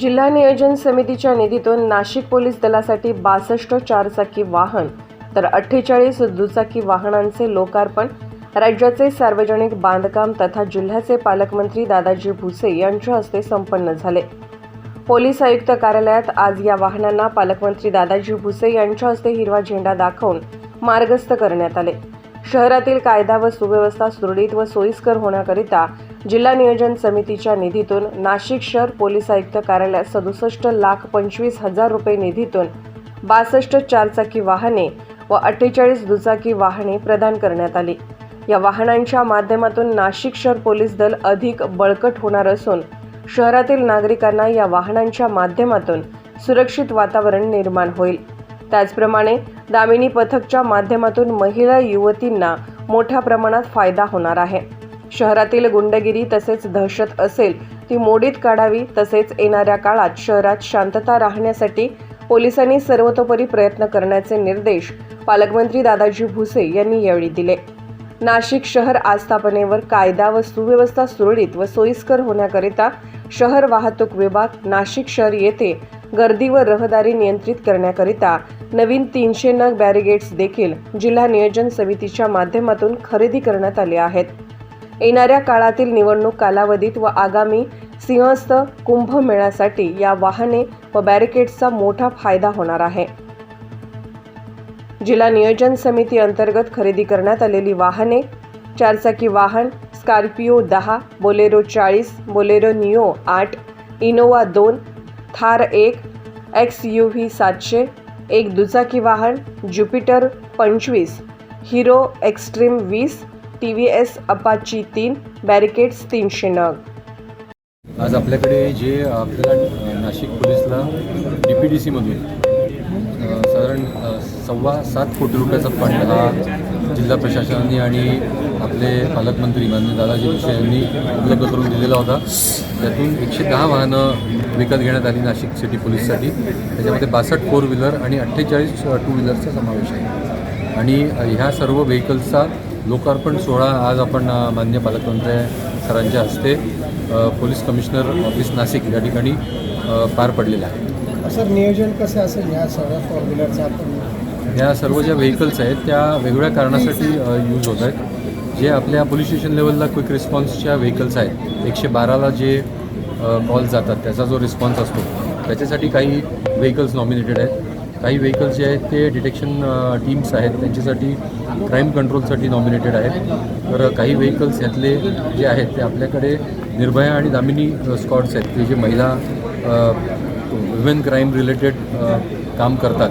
जिल्हा नियोजन समितीच्या निधीतून नाशिक पोलीस दलासाठी बासष्ट चारचाकी वाहन तर अठ्ठेचाळीस दुचाकी वाहनांचे लोकार्पण राज्याचे सार्वजनिक बांधकाम तथा जिल्ह्याचे पालकमंत्री दादाजी भुसे यांच्या हस्ते संपन्न झाले. पोलीस आयुक्त कार्यालयात आज या वाहनांना पालकमंत्री दादाजी भुसे यांच्या हस्ते हिरवा झेंडा दाखवून मार्गस्थ करण्यात आले. शहरातील कायदा व सुव्यवस्था सुरळीत व सोयीस्कर होण्याकरिता जिल्हा नियोजन समितीच्या निधीतून नाशिक शहर पोलीस आयुक्त कार्यालयात सदुसष्ट लाख पंचवीस हजार रुपये निधीतून बासष्ट चारचाकी वाहने व अठ्ठेचाळीस दुचाकी वाहने प्रदान करण्यात आली. या वाहनांच्या माध्यमातून नाशिक शहर पोलीस दल अधिक बळकट होणार असून शहरातील नागरिकांना या वाहनांच्या माध्यमातून सुरक्षित वातावरण निर्माण होईल. त्याचप्रमाणे दामिनी पथकच्या माध्यमातून महिला युवतींना मोठ्या प्रमाणात फायदा होणार आहे. शहरातील गुंडगिरी तसेच दहशत असेल ती मोडीत काढावी तसेच येणाऱ्या काळात शहरात शांतता राहण्यासाठी पोलिसांनी सर्वतोपरी प्रयत्न करण्याचे निर्देश पालकमंत्री दादाजी भुसे यांनी यावेळी दिले. नाशिक शहर आस्थापनेवर कायदा व सुव्यवस्था सुरळीत व सोयीस्कर होण्याकरिता शहर वाहतूक विभाग नाशिक शहर येथे गर्दी व रहदारी नियंत्रित करण्याकरिता नवीन तीनशे नग बॅरिगेट्स देखील जिल्हा नियोजन समितीच्या माध्यमातून खरेदी करण्यात आले आहेत. येणाऱ्या काळातील निवडणूक कालावधीत व आगामी सिंहस्थ कुंभमेळ्यासाठी या वाहने व बॅरिकेड्सचा मोठा फायदा होणार आहे. जिल्हा नियोजन समिती अंतर्गत खरेदी करण्यात आलेली वाहने चारचाकी वाहन स्कॉर्पिओ दहा बोलेरो चाळीस बोलेरो निओ आठ इनोवा दोन थार एक एक्स यू व्ही सातशे एक दुचाकी वाहन ज्युपिटर पंचवीस हिरो एक्स्ट्रीम वीस टी व्ही एस अपाची तीन बॅरिकेड्स तीनशे नग. आज आपल्याकडे जे आपल्याला नाशिक पोलीसला डी पी डी सीमधून साधारण सव्वा सात कोटी रुपयाचा फंड हा जिल्हा प्रशासनाने आणि आपले पालकमंत्री माननीय दादाजी भुसे यांनी उपलब्ध करून दिलेला होता. त्यातून एकशे दहा वाहनं विकत घेण्यात आली नाशिक सिटी पोलीससाठी. त्याच्यामध्ये बासष्ट फोर व्हीलर आणि अठ्ठेचाळीस टू व्हीलरचा समावेश आहे. आणि ह्या सर्व व्हेकल्सचा लोकार्पण सोहळा आज आपण मान्य पालकमंत्री सरांच्या हस्ते पोलीस कमिशनर ऑफिस नाशिक या ठिकाणी पार पडलेला आहे. सर नियोजन कसं असेल ह्या सगळ्या फोर व्हीलरचं आपण? ह्या सर्व ज्या व्हेकल्स आहेत त्या वेगवेगळ्या कारणासाठी यूज होत आहेत. जे आपल्या पोलीस स्टेशन लेवलला क्विक रिस्पॉन्सच्या व्हेकल्स आहेत एकशे बाराला जे कॉल जातात त्याचा जो रिस्पॉन्स असतो त्याच्यासाठी काही व्हेकल्स नॉमिनेटेड आहेत. काही व्हेकल्स जे आहेत ते डिटेक्शन टीम्स आहेत त्यांच्यासाठी क्राईम कंट्रोलसाठी नॉमिनेटेड आहेत. तर काही व्हेकल्स ह्यातले जे आहेत ते आपल्याकडे निर्भया आणि दामिनी स्कॉट्स आहेत. ते जे महिला वुमेन क्राईम रिलेटेड काम करतात.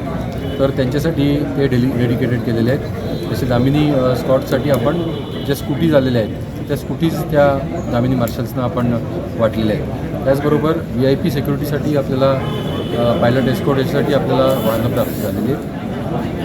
तर त्यांच्यासाठी ते डेली डेडिकेटेड केलेले आहेत. जसे दामिनी स्कॉटसाठी आपण ज्या स्कूटीज आलेल्या आहेत त्या स्कूटीज त्या दामिनी मार्शल्सना आपण वाटलेल्या आहेत. त्याचबरोबर व्ही आय पी सिक्युरिटीसाठी आपल्याला पायलट एस्कॉट याच्यासाठी आपल्याला वाहनं प्राप्त झालेली आहेत.